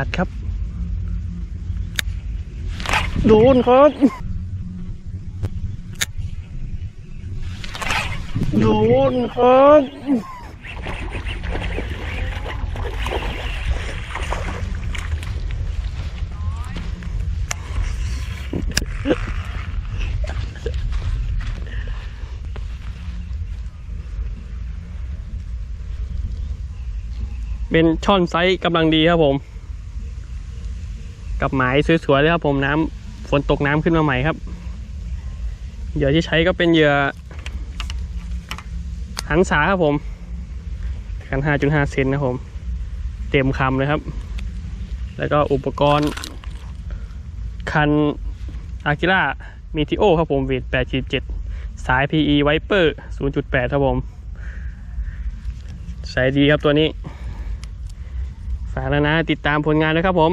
กัดครับ โดนครับ โดนครับเป็นช่อนไซส์กำลังดีครับผม กับหมายสวยๆเลยครับผมน้ำฝนตกน้ำขึ้นมาใหม่ครับ เหยื่อที่ใช้ก็เป็นเหยื่อหันษาครับผมกัน5.5เซนนะครับผม เต็มคำเลยครับ แล้วก็อุปกรณ์ คันอากิล่ามีทิโอครับผมเวท8.7 สาย PE Viper 0.8 ครับผมใช้ดีครับตัวนี้ ฝากแล้วนะ ติดตามผลงานด้วยครับผม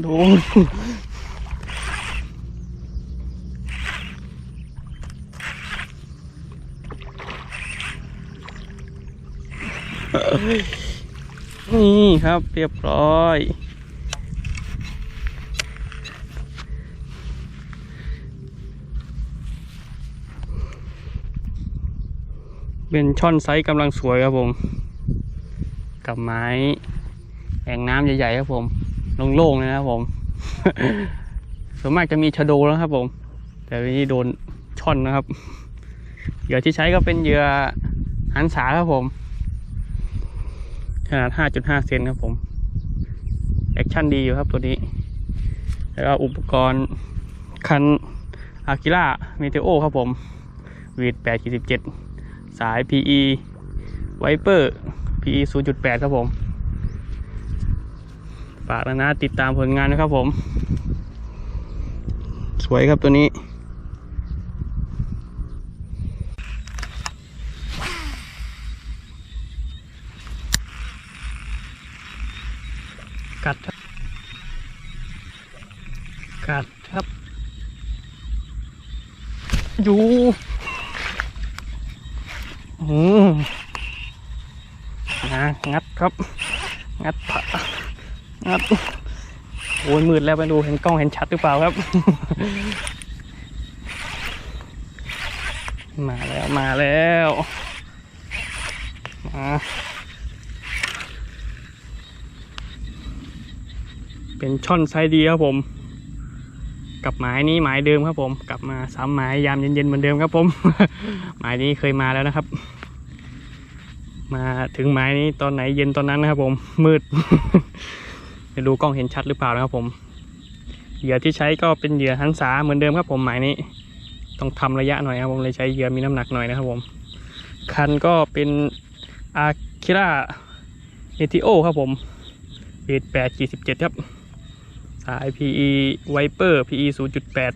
โดนนี่ครับเรียบร้อยเป็นช่อนไซส์กำลังสวยครับผม กับไม้แอ่งน้ำใหญ่ๆครับผม โล่งๆเลยนะครับผม ส่วนมากจะมีชะโดแล้วครับผม แต่วันนี้โดนช่อนนะครับ เหยื่อที่ใช้ก็เป็นเหยื่อหันษาครับผม ขนาด 5.5 เซนครับผม แอคชั่นดีอยู่ครับตัวนี้ แล้วก็อุปกรณ์คันอากิล่าเมเทโอครับผมวีด8.7 สาย PE Viper PE 0.8 ครับผม ฝากแล้วนะติดตามผลงานนะครับผม สวยครับตัวนี้กัดครับ กัดครับ อยู่อืมงัดครับ งัดผาะงัดโอ้ยมืดแล้วไปดูเห็นกล้องเห็นชัดหรือเปล่าครับ มาแล้วมาแล้วมาเป็นช่อนไซดีครับผม กับหมายนี้หมายเดิมครับผม กลับมาซ้ำหมายยามเย็นๆเหมือนเดิมครับผม หมายนี้เคยมาแล้วนะครับ มาถึงหมายนี้ตอนไหนเย็นตอนนั้นนะครับผมมืด จะดูกล้องเห็นชัดหรือเปล่านะครับผม เหยื่อที่ใช้ก็เป็นเหยื่อหันษาเหมือนเดิมครับผมหมายนี้ ต้องทำระยะหน่อยครับผมเลยใช้เหยื่อมีน้ำหนักหน่อยนะครับผม คันก็เป็นอาคิร่าเอทิโอครับผมเบดแปดสี่สิบเจ็ดครับ สาย PE Viper PE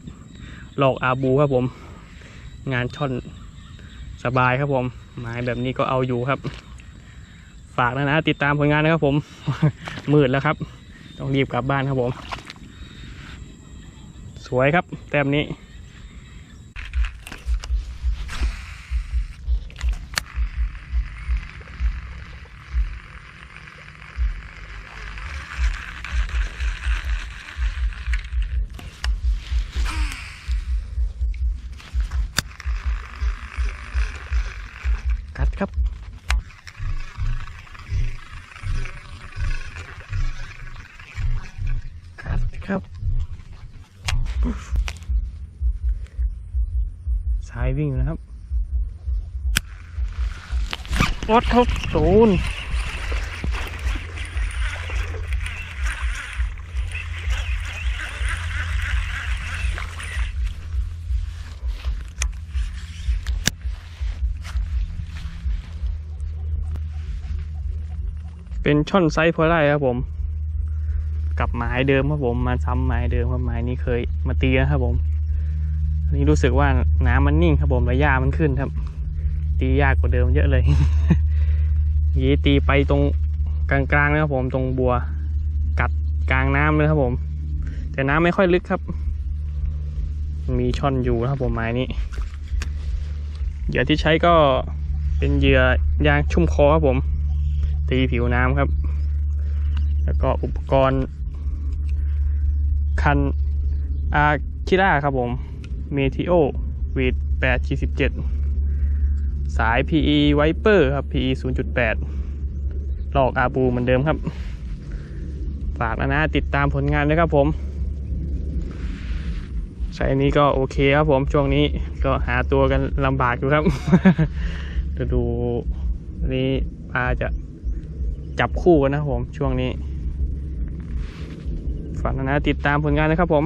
0.8หลอกอาบูครับผม งานช่อนสบายครับผม หมายแบบนี้ก็เอาอยู่ครับ ฝากนะนะติดตามผลงานนะครับผม มืดแล้วครับ ต้องรีบกลับบ้านครับผม สวยครับแต้มนี้ ครับ สายวิ่งนะครับวัดครับศูนย์เป็นช่อนไซส์พอได้ครับผม กับหมายเดิมครับผมมาซ้ำหมายเดิมครับหมายนี้เคยมาตีนะครับผมนนี้รู้สึกว่าน้ำมันนิ่งครับผมระยะมันขึ้นครับ ตียากกว่าเดิมเยอะเลยยีตีไปตรงกลางๆนะครับผมตรงบัว กัดกลางน้ำเลยครับผม แต่น้ำไม่ค่อยลึกครับ มีช่อนอยู่ครับผมไม้นี้เหยื่อที่ใช้ก็เป็นเหยื่อยางชุ่มคอครับผม ตีผิวน้ำครับ แล้วก็อุปกรณ์ คันอาคิร่าครับผมเมทิโอวีด8 17สาย PE Viper ครับ PE 0.8 หลอกอาบูเหมือนเดิมครับ ฝากนะนะติดตามผลงานด้วยครับผม ใช้อันนี้ก็โอเคครับผม ช่วงนี้ก็หาตัวกันลำบากอยู่ครับจะดูอันนี้ปลาจะจับคู่กันนะผมช่วงนี้ ฝากนะนะติดตามผลงานนะครับผม